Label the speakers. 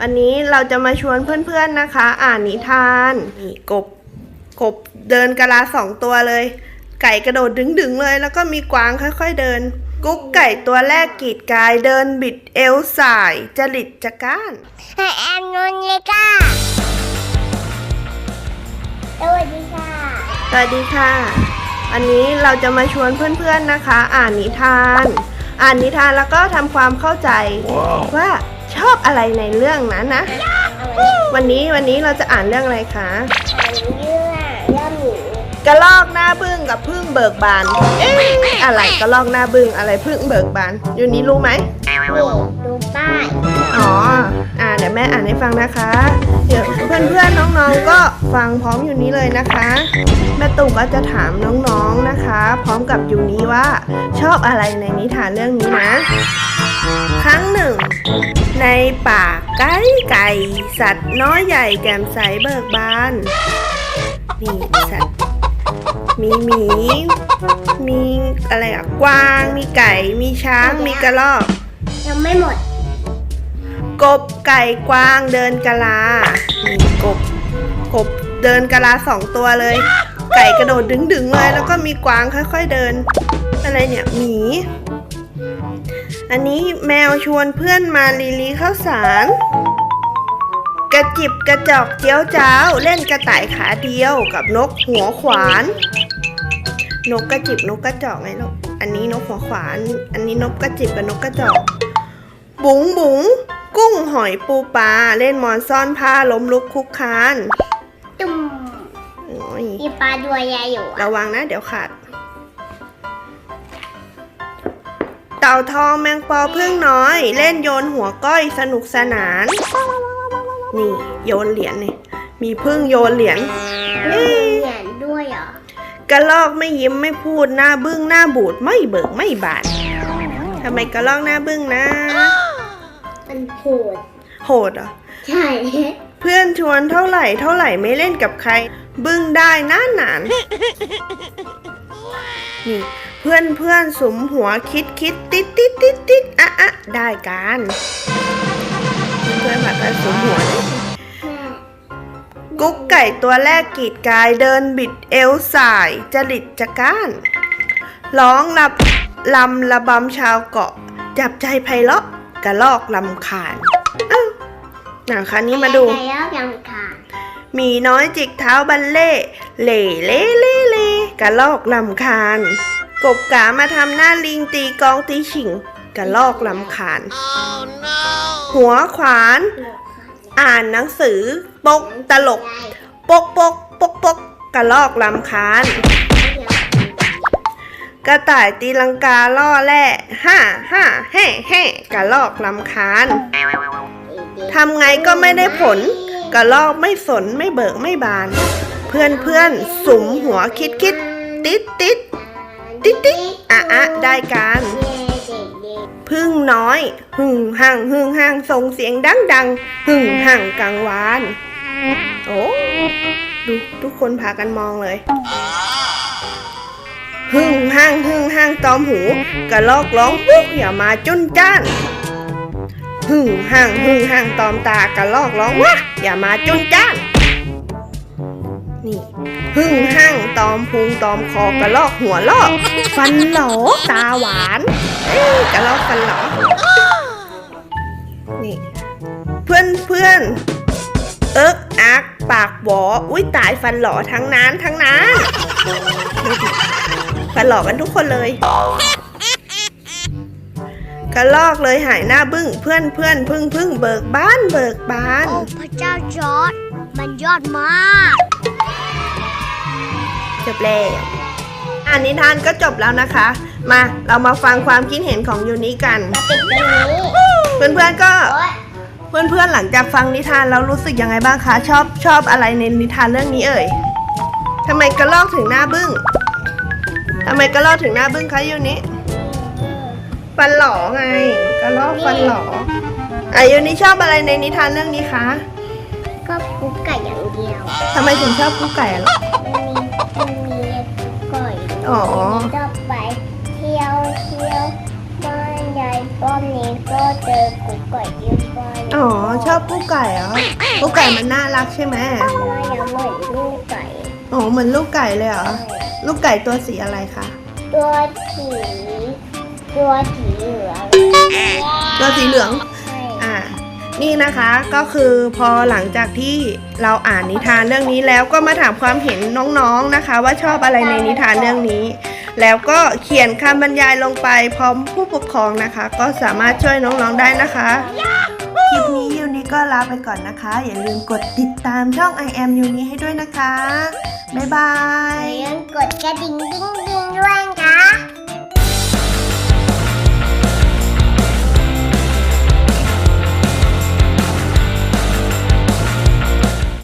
Speaker 1: วันนี้เราจะมาชวนเพื่อนๆนะคะ อ่านนิทานนี่กบกบเดินกะลาสองตัวเลย ไก่กระโดดดึงๆเลย แล้วก็มีกวางค่อย ๆเดิน กุ๊กไก่ตัวแรกกรีดกายเดินบิดเอวสายจริตจะก้าน
Speaker 2: ให้แอนนนเลยค่ะสวัสดีค่ะ
Speaker 1: สวัสดีค่ะ อันนี้เราจะมาชวนเพื่อนๆนะคะ อ่านนิทาน อ่านนิทานแล้วก็ทำความเข้าใจว่า ชอบอะไรในเรื่องนั้นนะ วันนี้วันนี้เราจะอ่านเรื่องอะไรคะ
Speaker 2: อ่านเรื่องเรื่องหมี
Speaker 1: กระลอกหน้าบึ้งกับพึ่งเบิกบาน เอ๊ะอะไรกระลอกหน้าบึ้งอะไรพึ่งเบิกบาน อยู่นี้รู้ไหม
Speaker 2: นี่ดูป้าย
Speaker 1: อ๋อ อ่าเดี๋ยวแม่อ่านให้ฟังนะคะ เดี๋ยวเพื่อนๆน้องๆก็ฟังพร้อมอยู่นี้เลยนะคะ แม่ตู่ก็จะถามน้องๆนะคะ พร้อมกับอยู่นี้ว่า ชอบอะไรในนิทานเรื่องนี้นะ ครั้งหนึ่ง ในป่าไก่ไก่ สัตว์น้อยใหญ่แก้มใสเบิกบาน นี่สัตว์ มีหมี มีอะไรอะกวาง มีไก่ มีช้าง มีกระรอก
Speaker 2: ยังไม่หมด
Speaker 1: กบไก่กวางเดินกะลานี่กบ กบเดินกะลาสองตัวเลย ไก่กระโดดดึงๆเลย แล้วก็มีกวางค่อย ๆเดิน อะไรเนี่ย หมี อันนี้แมวชวนเพื่อนมาลีลีข้าวสาร กระจิบกระจอกเจียวจ้าวเล่นกระต่ายขาเดียวกับนกหัวขวาน นกกระจิบนกกระจอกไงลูกอันนี้นกหัวขวาน อันนี้นกกระจิบกับนกกระจอก บุ๋งบุ๋งกุ้งหอยปูปลาเล่นมอนซ่อนผ้าล้มลุกคุกคาน
Speaker 2: ตุ่ม
Speaker 1: โอ้ย
Speaker 2: มีปลาตัวใหญ่อยู่อะ
Speaker 1: ระวังนะเดี๋ยวขาด เต่าทองแมงปอพึ่งน้อย เล่นโยนหัวก้อยสนุกสนาน นี่โยนเหรียญนี่มีพึ่งโยนเหรียญ
Speaker 2: เล่นเหรียญด้วยเหรอก
Speaker 1: ระลอกไม่ยิ้มไม่พูดหน้าบึ้งหน้าบูดไม่เบิกไม่บาดทำไมกระลอกหน้าบึ้งนะ
Speaker 2: มันโหด
Speaker 1: โหดเหรอ
Speaker 2: ใช่
Speaker 1: เพื่อนชวนเท่าไหร่เท่าไหร่ไม่เล่นกับใคร บึ้งได้นานนาน นี่ เพื่อนเพื่อนสมหัวคิดคิดติดติดติดติดอะอะได้การเพื่อนๆผัดกันสมหัวเลยกุ๊กไก่ตัวแรกกรีดกายเดินบิดเอวสายจริตจะก้าน ร้องลับลำระบำชาวเกาะ จับใจไพเราะกระลอกลำคาญอ้าวหนังคันนี้มาดู
Speaker 2: ไก่แล้วยังขาด
Speaker 1: หมีน้อยจิกเท้าบัลเล่เล่เล่เล่เล่ กระลอกลำคาญ กบกามาทำหน้าลิงตีกองตีฉิงกระลอกลำคาญหัวขวาน อ่านหนังสือ ปกตลก ปกปกปกปกกระลอกลำคาญ กระต่ายตีลังกาล่อแร่ห้าห้าแห่แห่กระลอกลำคาญทำไงก็ไม่ได้ผล กระลอกไม่สนไม่เบิกไม่บาน พื่อนเพื่อนสุมหัวคิดคิดติดติดติดติดอะอะได้การพึ่งน้อย หึ่งห่างหึ่งห่างส่งเสียงดังดังหึ่งห่างกังวานโอ้ดูทุกคนพากันมองเลยหึ่งห่างหึ่งห่างตอมหูกระลอกร้องปุ๊กอย่ามาจุนจ้านหึ่งห่างหึ่งห่างตอมตากระลอกร้องวะอย่ามาจุนจ้าน นี่หึ่งห่างตอมพุงตอมคอกระลอกหัวลอก ฟันหลอตาหวานเอ้ยกระลอกฟันหลอนี่เพื่อนเพื่อนเอิกอักปากบออุ้ยตายฟันหล่อทั้งนั้นทั้งนั้นฟันหล่อกันทุกคนเลยกระลอกเลยหายหน้าบึ้งเพื่อนเพื่อนพึ่งพึ่งเบิกบ้านเบิกบาน
Speaker 2: โอ้พระเจ้าจอร์ดมันยอดมาก
Speaker 1: จบแล้วอ่านนิทานก็จบแล้วนะคะ มาเรามาฟังความคิดเห็นของยูนิกัน
Speaker 2: จะปิดตรงนี้
Speaker 1: เพื่อนๆก็
Speaker 2: โอ๊ย
Speaker 1: เพื่อนๆหลังจากฟังนิทานแล้วรู้สึกยังไงบ้างคะ ชอบชอบอะไรในนิทานเรื่องนี้เอ่ยทำไมกระลอกถึงหน้าบึ้งทำไมกระลอกถึงหน้าบึ้งคะยูนิฟันหล่อไงกระลอกฟันหล่ออะยูนิชอบอะไรในนิทานเรื่องนี้คะ
Speaker 2: ก็กุ๊กไก่อย่างเดียว
Speaker 1: ทำไมถึงชอบกุ๊กไก่อะลูก
Speaker 2: มันมีมันมีก่ อย
Speaker 1: อ๋อ
Speaker 2: จะไปเที่ยวเที่ยวบ้านยายป้อมนี้ก็เจอกุ๊กไก่เยอะบ้าน
Speaker 1: อ๋อ ชอบกู้ไก่เหรอกู้ไก่มันน่ารักใช่ไหม
Speaker 2: ว่ายังเหมือนลูกไก่
Speaker 1: อ๋อเหมือนลูกไก่เลยเหรอ ลูกไก่ตัวสีอะไรคะ
Speaker 2: ตัวสีตัวสีเหลือง
Speaker 1: ตัวสีเหลือง
Speaker 2: ใช่
Speaker 1: อ่า นี่นะคะก็คือพอหลังจากที่เราอ่านนิทานเรื่องนี้แล้วก็มาถามความเห็นน้องๆนะคะ ว่าชอบอะไรในนิทานเรื่องนี้ แล้วก็เขียนคำบรรยายลงไปพร้อมผู้ปกครองนะคะ ก็สามารถช่วยน้องๆได้นะคะคลิปนี้ยูนี้ก็ลาไปก่อนนะคะ อย่าลืมกดติดตามช่อง I am ยูนี้ให้ด้วยนะคะ บ๊ายบา
Speaker 2: อย่ายลืมกดกระดิ่งดิ้ง